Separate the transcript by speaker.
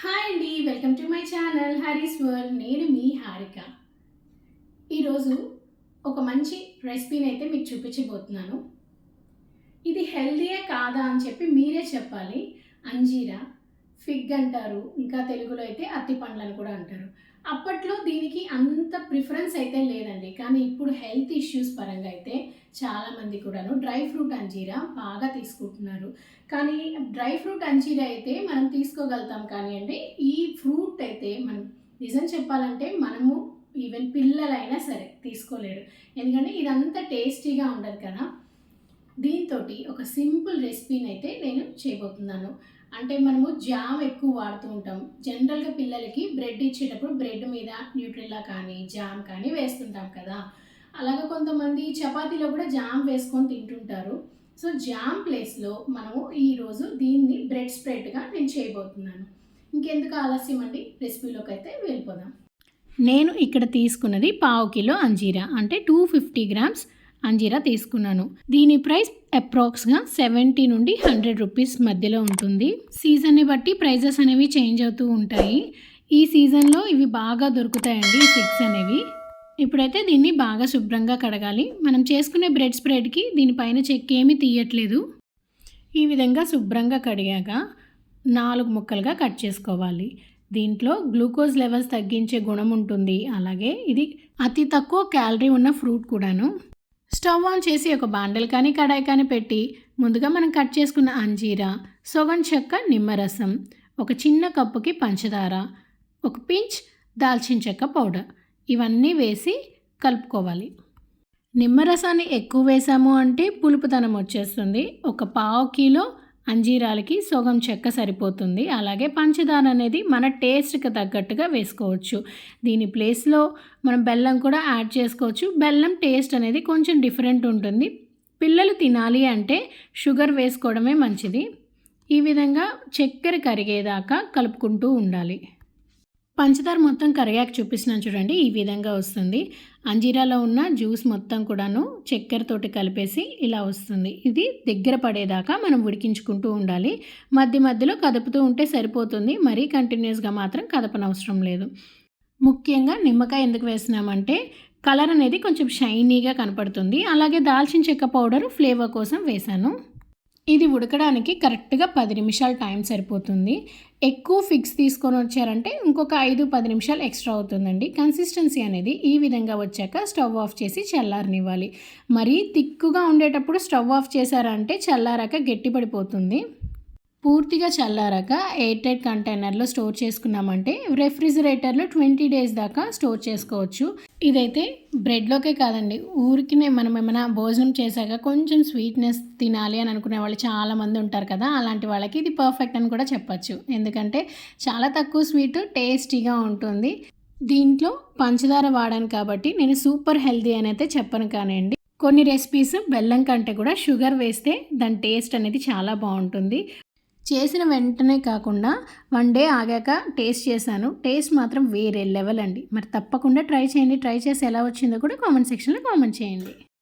Speaker 1: Hi అండి welcome to my channel హరీస్ వర్ నేను మీ హారిక. ఈరోజు ఒక మంచి రెసిపీని అయితే మీకు చూపించబోతున్నాను. ఇది హెల్దీయే కాదా అని చెప్పి మీరే చెప్పాలి. అంజీరా ఫిగ్ అంటారు ఇంకా తెలుగులో అయితే అత్తి పండ్లను కూడా అంటారు. అప్పట్లో దీనికి అంత ప్రిఫరెన్స్ అయితే లేదండి. కానీ ఇప్పుడు హెల్త్ ఇష్యూస్ పరంగా అయితే చాలామంది కూడాను డ్రై ఫ్రూట్ అంజీరా బాగా తీసుకుంటున్నారు. కానీ డ్రై ఫ్రూట్ అంజీరా అయితే మనం తీసుకోగలుగుతాం కానీ అండి ఈ ఫ్రూట్ అయితే మనం నిజం చెప్పాలంటే మనము ఈవెన్ పిల్లలైనా సరే తీసుకోలేరు. ఎందుకంటే ఇదంతా టేస్టీగా ఉండదు కదా. దీంతో ఒక సింపుల్ రెసిపీని అయితే నేను చేయబోతున్నాను. అంటే మనము జామ్ ఎక్కువ వాడుతూ ఉంటాం. జనరల్గా పిల్లలకి బ్రెడ్ ఇచ్చేటప్పుడు బ్రెడ్ మీద న్యూట్రిల్లా కానీ జామ్ కానీ వేస్తుంటాం కదా. అలాగే కొంతమంది చపాతీలో కూడా జామ్ వేసుకొని తింటుంటారు. సో జామ్ ప్లేస్లో మనము ఈరోజు దీన్ని బ్రెడ్ స్ప్రెడ్గా నేను చేయబోతున్నాను. ఇంకెందుకు ఆలస్యం అండి? రెసిపీలోకి అయితే వెళ్ళిపోదాం. నేను ఇక్కడ తీసుకున్నది పావు కిలో అంజీరా. అంటే టూ ఫిఫ్టీ గ్రామ్స్ అంజీరా తీసుకున్నాను. దీని ప్రైస్ అప్రాక్స్గా సెవెంటీ నుండి హండ్రెడ్ రూపీస్ మధ్యలో ఉంటుంది. సీజన్ని బట్టి ప్రైజెస్ అనేవి చేంజ్ అవుతూ ఉంటాయి. ఈ సీజన్లో ఇవి బాగా దొరుకుతాయండి ఈ సిక్స్ అనేవి. ఇప్పుడైతే దీన్ని బాగా శుభ్రంగా కడగాలి. మనం చేసుకునే బ్రెడ్ స్ప్రెడ్కి దీనిపైన చెక్ ఏమీ తీయట్లేదు. ఈ విధంగా శుభ్రంగా కడిగాక నాలుగు ముక్కలుగా కట్ చేసుకోవాలి. దీంట్లో గ్లూకోజ్ లెవెల్స్ తగ్గించే గుణం ఉంటుంది. అలాగే ఇది అతి తక్కువ క్యాలరీ ఉన్న ఫ్రూట్ కూడాను. స్టవ్ ఆన్ చేసి ఒక బాండల్ కానీ కడాయి కానీ పెట్టి ముందుగా మనం కట్ చేసుకున్న అంజీరా సొగం చెక్క నిమ్మరసం ఒక చిన్న కప్పుకి పంచదార ఒక పించ్ దాల్చిన చెక్క పౌడర్. ఇవన్నీ వేసి కలుపుకోవాలి. నిమ్మరసాన్ని ఎక్కువ వేసాము అంటే పులుపుతనం వచ్చేస్తుంది. ఒక పావు కిలో అంజీరాలకి సోగం చెక్క సరిపోతుంది. అలాగే పంచదార అనేది మన టేస్ట్కి తగ్గట్టుగా వేసుకోవచ్చు. దీని ప్లేస్లో మనం బెల్లం కూడా యాడ్ చేసుకోవచ్చు. బెల్లం టేస్ట్ అనేది కొంచెం డిఫరెంట్ ఉంటుంది. పిల్లలు తినాలి అంటే షుగర్ వేసుకోవడమే మంచిది. ఈ విధంగా చక్కెర కరిగేదాకా కలుపుకుంటూ ఉండాలి. పంచదార మొత్తం కరిగాక చూపిస్తున్నాను చూడండి ఈ విధంగా వస్తుంది. అంజీరాలో ఉన్న జ్యూస్ మొత్తం కూడాను చక్కెరతోటి కలిపేసి ఇలా వస్తుంది. ఇది దగ్గర పడేదాకా మనం ఉడికించుకుంటూ ఉండాలి. మధ్య మధ్యలో కదుపుతూ ఉంటే సరిపోతుంది. మరీ కంటిన్యూస్గా మాత్రం కదపనవసరం లేదు. ముఖ్యంగా నిమ్మకాయ ఎందుకు వేసినామంటే కలర్ అనేది కొంచెం షైనీగా కనపడుతుంది. అలాగే దాల్చిన చెక్క పౌడర్ ఫ్లేవర్ కోసం వేశాను. ఇది ఉడకడానికి కరెక్ట్గా పది నిమిషాలు టైం సరిపోతుంది. ఎక్కువ ఫిక్స్ తీసుకొని వచ్చారంటే ఇంకొక ఐదు పది నిమిషాలు ఎక్స్ట్రా అవుతుందండి. కన్సిస్టెన్సీ అనేది ఈ విధంగా వచ్చాక స్టవ్ ఆఫ్ చేసి చల్లారనివ్వాలి. మరీ తిక్కుగా ఉండేటప్పుడు స్టవ్ ఆఫ్ చేశారంటే చల్లారాక గట్టిపడిపోతుంది. పూర్తిగా చల్లారాక ఎయిర్ కంటైనర్లో స్టోర్ చేసుకున్నామంటే రెఫ్రిజిరేటర్లో ట్వంటీ డేస్ దాకా స్టోర్ చేసుకోవచ్చు. ఇదైతే బ్రెడ్లోకే కాదండి ఊరికినే మనం ఏమైనా భోజనం చేశాక కొంచెం స్వీట్నెస్ తినాలి అని అనుకునే వాళ్ళు చాలామంది ఉంటారు కదా అలాంటి వాళ్ళకి ఇది పర్ఫెక్ట్ అని కూడా చెప్పచ్చు. ఎందుకంటే చాలా తక్కువ స్వీట్ టేస్టీగా ఉంటుంది. దీంట్లో పంచదార వాడాను కాబట్టి నేను సూపర్ హెల్దీ అని అయితే చెప్పను కానివ్వండి కొన్ని రెసిపీస్ బెల్లం కంటే కూడా షుగర్ వేస్తే దాని టేస్ట్ అనేది చాలా బాగుంటుంది. చేసిన వెంటనే కాకుండా వన్ డే ఆగాక టేస్ట్ చేశాను. టేస్ట్ మాత్రం వేరే లెవెల్ అండి. మరి తప్పకుండా ట్రై చేయండి. ట్రై చేసి ఎలా వచ్చిందో కూడా కామెంట్ సెక్షన్లో కామెంట్ చేయండి.